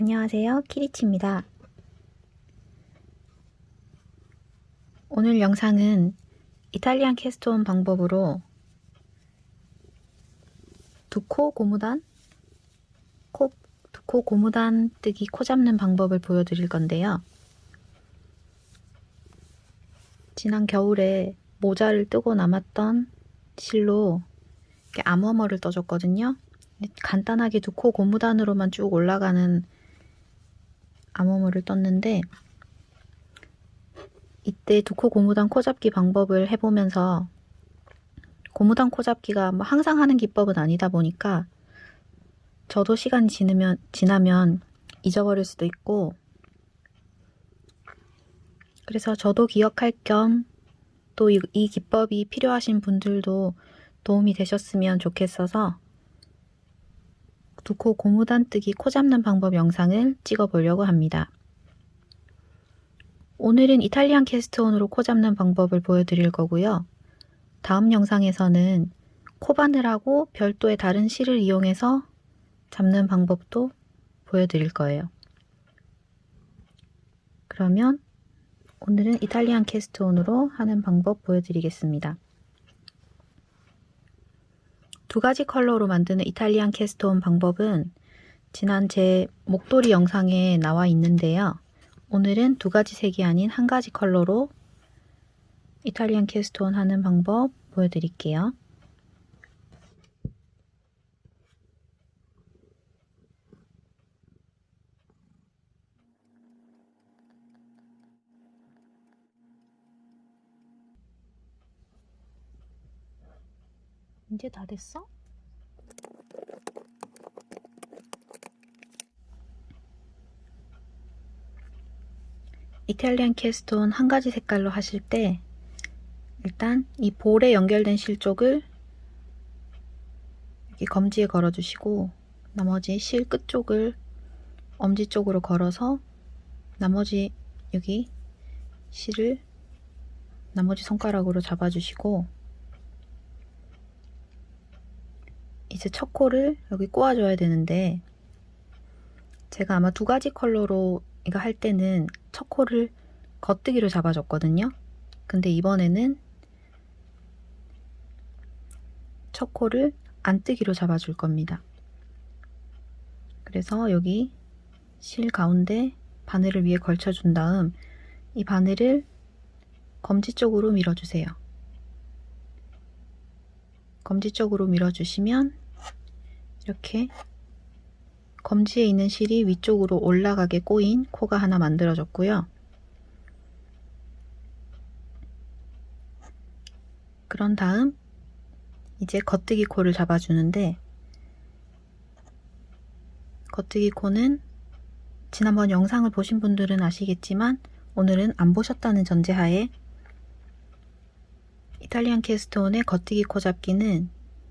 안녕하세요. 키리치입니다. 오늘 영상은 이탈리안 캐스톤 방법으로 두 코 고무단, 코, 두 코 고무단 뜨기 코 잡는 방법을 보여드릴 건데요. 지난 겨울에 모자를 뜨고 남았던 실로 암워머를 떠줬거든요. 간단하게 두 코 고무단으로만 쭉 올라가는 암호물을 떴는데 이때 두코 고무단 코잡기 방법을 해보면서 고무단 코잡기가 뭐 항상 하는 기법은 아니다 보니까 저도 시간이 지나면, 지나면 잊어버릴 수도 있고 그래서 저도 기억할 겸 또이 이 기법이 필요하신 분들도 도움이 되셨으면 좋겠어서 두 코 고무단 뜨기 코 잡는 방법 영상을 찍어 보려고 합니다. 오늘은 이탈리안 캐스트온으로 코 잡는 방법을 보여드릴 거고요. 다음 영상에서는 코바늘하고 별도의 다른 실을 이용해서 잡는 방법도 보여드릴 거예요. 그러면 오늘은 이탈리안 캐스트온으로 하는 방법 보여드리겠습니다. 두 가지 컬러로 만드는 이탈리안 캐스톤 방법은 지난 제 목도리 영상에 나와 있는데요. 오늘은 두 가지 색이 아닌 한 가지 컬러로 이탈리안 캐스톤 하는 방법 보여드릴게요. 이제 다 됐어? 이탈리안 캐스톤 한 가지 색깔로 하실 때 일단 이 볼에 연결된 실 쪽을 이렇게 검지에 걸어주시고 나머지 실 끝 쪽을 엄지 쪽으로 걸어서 나머지 여기 실을 나머지 손가락으로 잡아주시고 이제 첫 코를 여기 꼬아줘야 되는데 제가 아마 두 가지 컬러로 이거 할 때는 첫 코를 겉뜨기로 잡아줬거든요. 근데 이번에는 첫 코를 안 뜨기로 잡아줄 겁니다. 그래서 여기 실 가운데 바늘을 위에 걸쳐준 다음 이 바늘을 검지 쪽으로 밀어주세요. 검지 쪽으로 밀어주시면 이렇게 검지에 있는 실이 위쪽으로 올라가게 꼬인 코가 하나 만들어졌고요. 그런 다음 이제 겉뜨기 코를 잡아주는데 겉뜨기 코는 지난번 영상을 보신 분들은 아시겠지만 오늘은 안 보셨다는 전제하에 이탈리안 캐스톤의 겉뜨기 코 잡기는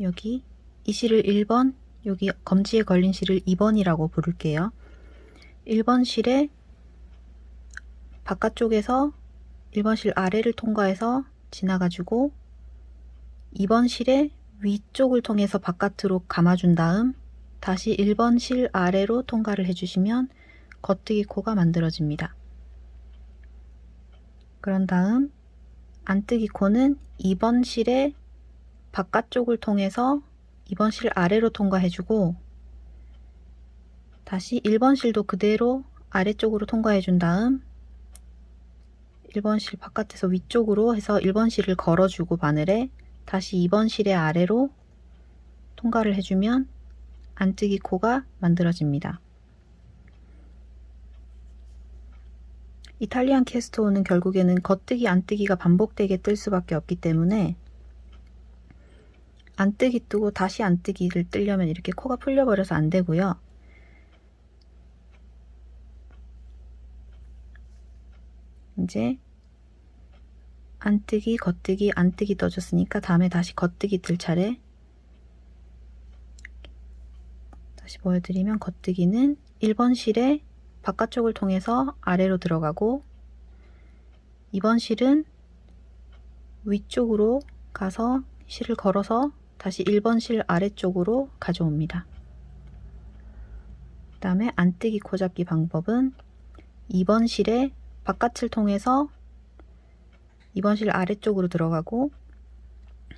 여기 이 실을 1번, 여기 검지에 걸린 실을 2번이라고 부를게요. 1번 실에 바깥쪽에서 1번 실 아래를 통과해서 지나가지고 2번 실의 위쪽을 통해서 바깥으로 감아준 다음 다시 1번 실 아래로 통과를 해주시면 겉뜨기 코가 만들어집니다. 그런 다음 안뜨기 코는 2번 실의 바깥쪽을 통해서 2번 실 아래로 통과해주고 다시 1번 실도 그대로 아래쪽으로 통과해준 다음 1번 실 바깥에서 위쪽으로 해서 1번 실을 걸어주고 바늘에 다시 2번 실의 아래로 통과를 해주면 안뜨기 코가 만들어집니다. 이탈리안 캐스토는 결국에는 겉뜨기 안뜨기가 반복되게 뜰 수밖에 없기 때문에 안뜨기 뜨고 다시 안뜨기를 뜨려면 이렇게 코가 풀려버려서 안 되고요. 이제 안뜨기, 겉뜨기, 안뜨기 떠줬으니까 다음에 다시 겉뜨기 뜰 차례 다시 보여드리면 겉뜨기는 1번 실에 바깥쪽을 통해서 아래로 들어가고 2번 실은 위쪽으로 가서 실을 걸어서 다시 1번 실 아래쪽으로 가져옵니다. 그 다음에 안뜨기 코 잡기 방법은 2번 실에 바깥을 통해서 2번 실 아래쪽으로 들어가고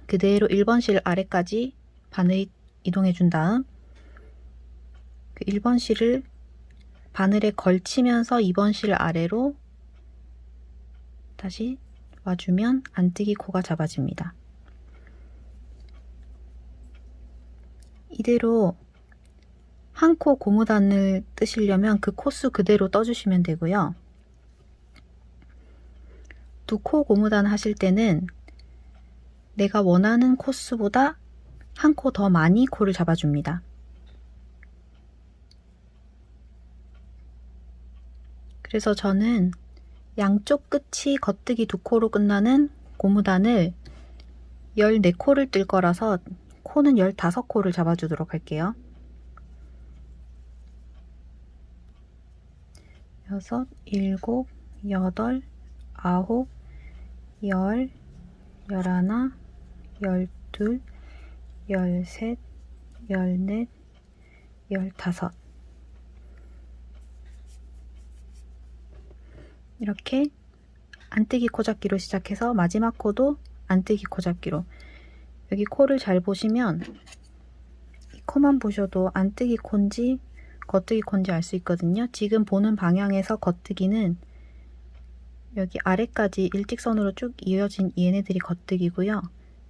그대로 1번 실 아래까지 바늘 이동해 준 다음 그 1번 실을 바늘에 걸치면서 2번 실 아래로 다시 와주면 안뜨기 코가 잡아집니다. 이대로 한 코 고무단을 뜨시려면 그 코수 그대로 떠주시면 되고요. 두 코 고무단 하실 때는 내가 원하는 코수보다 한 코 더 많이 코를 잡아줍니다. 그래서 저는 양쪽 끝이 겉뜨기 두 코로 끝나는 고무단을 14코를 뜰 거라서 코는 15코를 잡아주도록 할게요. 여섯, 일곱, 여덟, 아홉, 열, 열하나, 열둘, 열셋, 열넷, 열다섯 이렇게 안뜨기 코 잡기로 시작해서 마지막 코도 안뜨기 코 잡기로 여기 코를 잘 보시면 이 코만 보셔도 안뜨기 콘지 겉뜨기 콘지 알 수 있거든요. 지금 보는 방향에서 겉뜨기는 여기 아래까지 일직선으로 쭉 이어진 얘네들이 겉뜨기고요.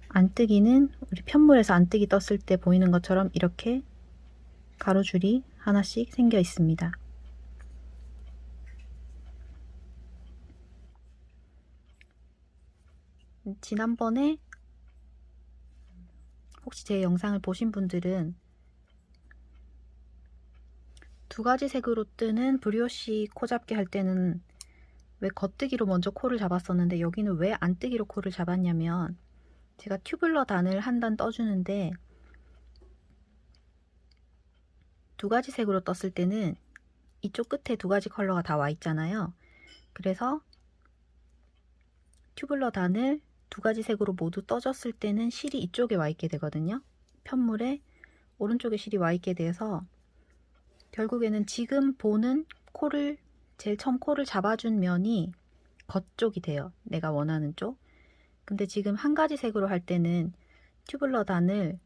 안뜨기는 우리 편물에서 안뜨기 떴을 때 보이는 것처럼 이렇게 가로줄이 하나씩 생겨 있습니다. 지난번에 혹시 제 영상을 보신 분들은 두 가지 색으로 뜨는 브리오시 코 잡기 할 때는 왜 겉뜨기로 먼저 코를 잡았었는데 여기는 왜 안 뜨기로 코를 잡았냐면 제가 튜블러 단을 한 단 떠주는데 두 가지 색으로 떴을 때는 이쪽 끝에 두 가지 컬러가 다 와 있잖아요. 그래서 튜블러 단을 두 가지 색으로 모두 떠졌을 때는 실이 이쪽에 와 있게 되거든요. 편물에 오른쪽에 실이 와 있게 돼서 결국에는 지금 보는 코를 제일 처음 코를 잡아준 면이 겉쪽이 돼요. 내가 원하는 쪽. 근데 지금 한 가지 색으로 할 때는 튜블러 단을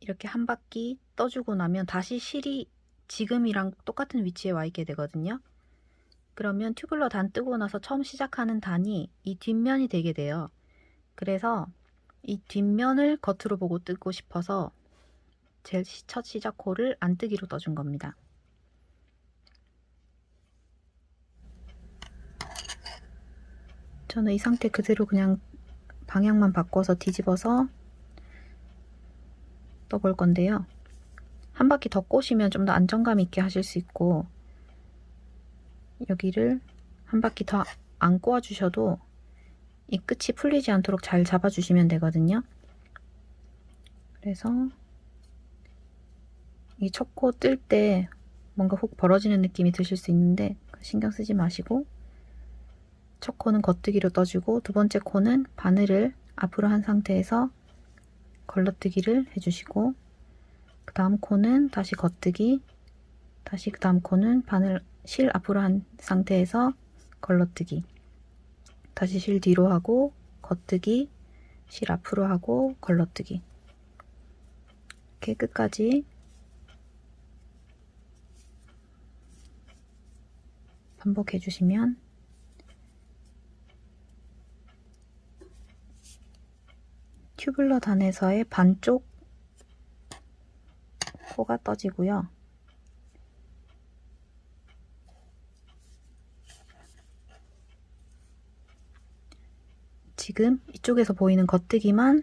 이렇게 한 바퀴 떠주고 나면 다시 실이 지금이랑 똑같은 위치에 와 있게 되거든요. 그러면 튜블러 단 뜨고 나서 처음 시작하는 단이 이 뒷면이 되게 돼요. 그래서 이 뒷면을 겉으로 보고 뜨고 싶어서 제일 첫 시작 코를 안 뜨기로 떠준 겁니다. 저는 이 상태 그대로 그냥 방향만 바꿔서 뒤집어서 떠볼 건데요. 한 바퀴 더 꼬시면 좀 더 안정감 있게 하실 수 있고 여기를 한 바퀴 더 안 꼬아주셔도 이 끝이 풀리지 않도록 잘 잡아주시면 되거든요. 그래서 이 첫 코 뜰 때 뭔가 훅 벌어지는 느낌이 드실 수 있는데 신경 쓰지 마시고 첫 코는 겉뜨기로 떠주고 두 번째 코는 바늘을 앞으로 한 상태에서 걸러뜨기를 해주시고 그 다음 코는 다시 겉뜨기 다시 그 다음 코는 바늘 실 앞으로 한 상태에서 걸러뜨기. 다시 실 뒤로 하고 겉뜨기 실 앞으로 하고 걸러뜨기. 이렇게 끝까지. 반복해 주시면 튜블러 단에서의 반쪽 코가 떠지고요. 지금 이쪽에서 보이는 겉뜨기만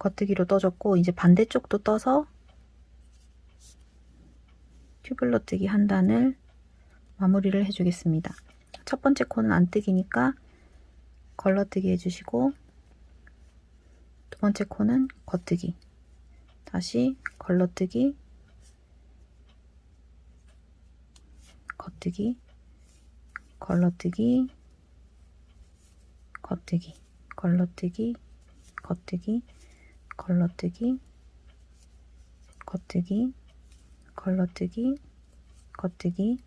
겉뜨기로 떠졌고 이제 반대쪽도 떠서 튜블러 뜨기 한 단을 마무리를 해주겠습니다. 첫 번째 코는 안 뜨기니까 걸러뜨기 해주시고 두 번째 코는 겉뜨기 다시 걸러뜨기 겉뜨기 걸러뜨기 겉뜨기 걸러뜨기 겉뜨기 걸러뜨기 겉뜨기, 걸러뜨기, 겉뜨기,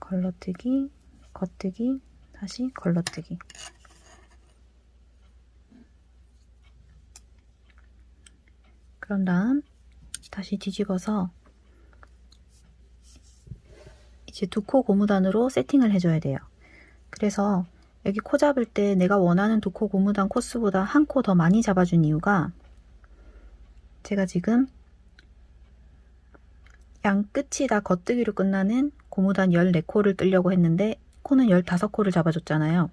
걸러뜨기, 겉뜨기, 다시 걸러뜨기. 그런 다음 다시 뒤집어서 이제 두 코 고무단으로 세팅을 해줘야 돼요. 그래서 여기 코 잡을 때 내가 원하는 두 코 고무단 코스보다 한 코 더 많이 잡아준 이유가 제가 지금 양 끝이 다 겉뜨기로 끝나는 고무단 14코를 뜨려고 했는데 코는 15코를 잡아줬잖아요.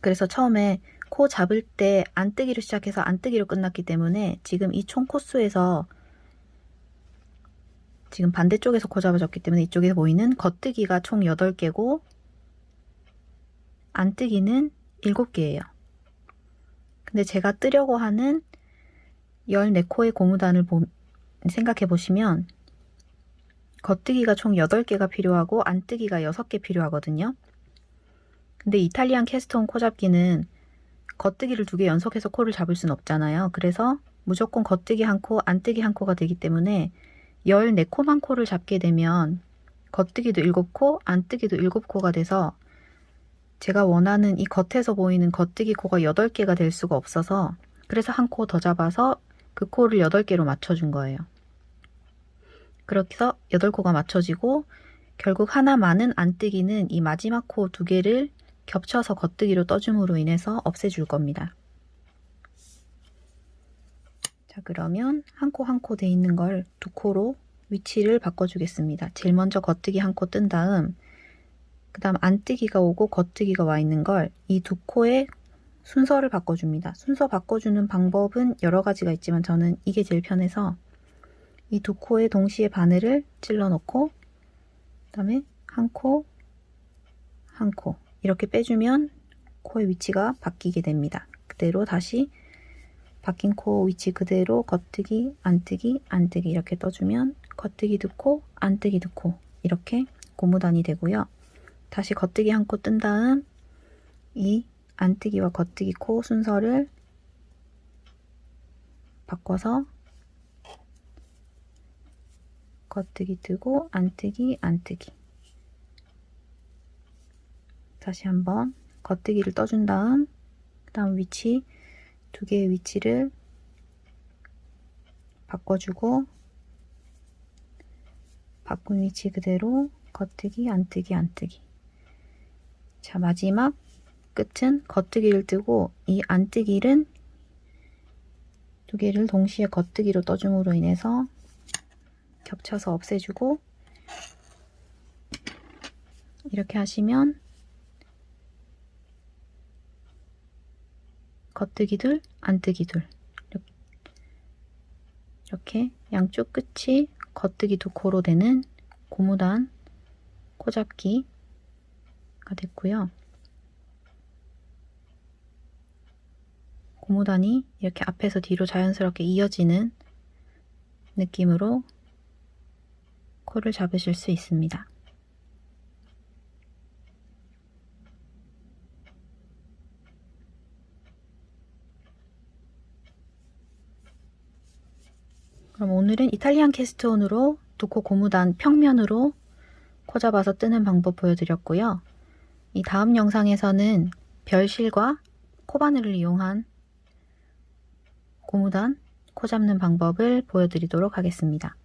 그래서 처음에 코 잡을 때 안 뜨기로 시작해서 안 뜨기로 끝났기 때문에 지금 이 총 코수에서 지금 반대쪽에서 코 잡아줬기 때문에 이쪽에서 보이는 겉뜨기가 총 8개고 안뜨기는 7개예요. 근데 제가 뜨려고 하는 14코의 고무단을 보, 생각해 보시면 겉뜨기가 총 8개가 필요하고 안뜨기가 6개 필요하거든요. 근데 이탈리안 캐스톤 코 잡기는 겉뜨기를 두 개 연속해서 코를 잡을 순 없잖아요. 그래서 무조건 겉뜨기 한 코, 안뜨기 한 코가 되기 때문에 14코만 코를 잡게 되면 겉뜨기도 7코, 안뜨기도 7코가 돼서 제가 원하는 이 겉에서 보이는 겉뜨기 코가 8개가 될 수가 없어서 그래서 한 코 더 잡아서 그 코를 8개로 맞춰준 거예요. 그렇게 해서 8코가 맞춰지고 결국 하나 많은 안 뜨기는 이 마지막 코 두 개를 겹쳐서 겉뜨기로 떠줌으로 인해서 없애줄 겁니다. 자 그러면 한 코 한 코 돼 있는 걸 두 코로 위치를 바꿔주겠습니다. 제일 먼저 겉뜨기 한 코 뜬 다음 그 다음 안뜨기가 오고 겉뜨기가 와 있는 걸 이 두 코의 순서를 바꿔줍니다. 순서 바꿔주는 방법은 여러 가지가 있지만 저는 이게 제일 편해서 이 두 코에 동시에 바늘을 찔러 넣고 그 다음에 한 코, 한 코 이렇게 빼주면 코의 위치가 바뀌게 됩니다. 그대로 다시 바뀐 코 위치 그대로 겉뜨기, 안뜨기, 안뜨기 이렇게 떠주면 겉뜨기 두 코, 안뜨기 두 코 이렇게 고무단이 되고요. 다시 겉뜨기 한 코 뜬 다음 이 안뜨기와 겉뜨기 코 순서를 바꿔서 겉뜨기 뜨고 안뜨기 안뜨기. 다시 한번 겉뜨기를 떠준 다음 그 다음 위치 두 개의 위치를 바꿔주고 바꾼 위치 그대로 겉뜨기 안뜨기 안뜨기 자 마지막 끝은 겉뜨기를 뜨고 이 안뜨기는 두 개를 동시에 겉뜨기로 떠줌으로 인해서 겹쳐서 없애주고 이렇게 하시면 겉뜨기 둘, 안뜨기 둘. 이렇게 양쪽 끝이 겉뜨기 두 코로 되는 고무단 코잡기가 됐고요. 고무단이 이렇게 앞에서 뒤로 자연스럽게 이어지는 느낌으로 코를 잡으실 수 있습니다. 그럼 오늘은 이탈리안 캐스트온으로 두 코 고무단 평면으로 코 잡아서 뜨는 방법 보여드렸고요. 이 다음 영상에서는 별실과 코바늘을 이용한 고무단 코 잡는 방법을 보여드리도록 하겠습니다.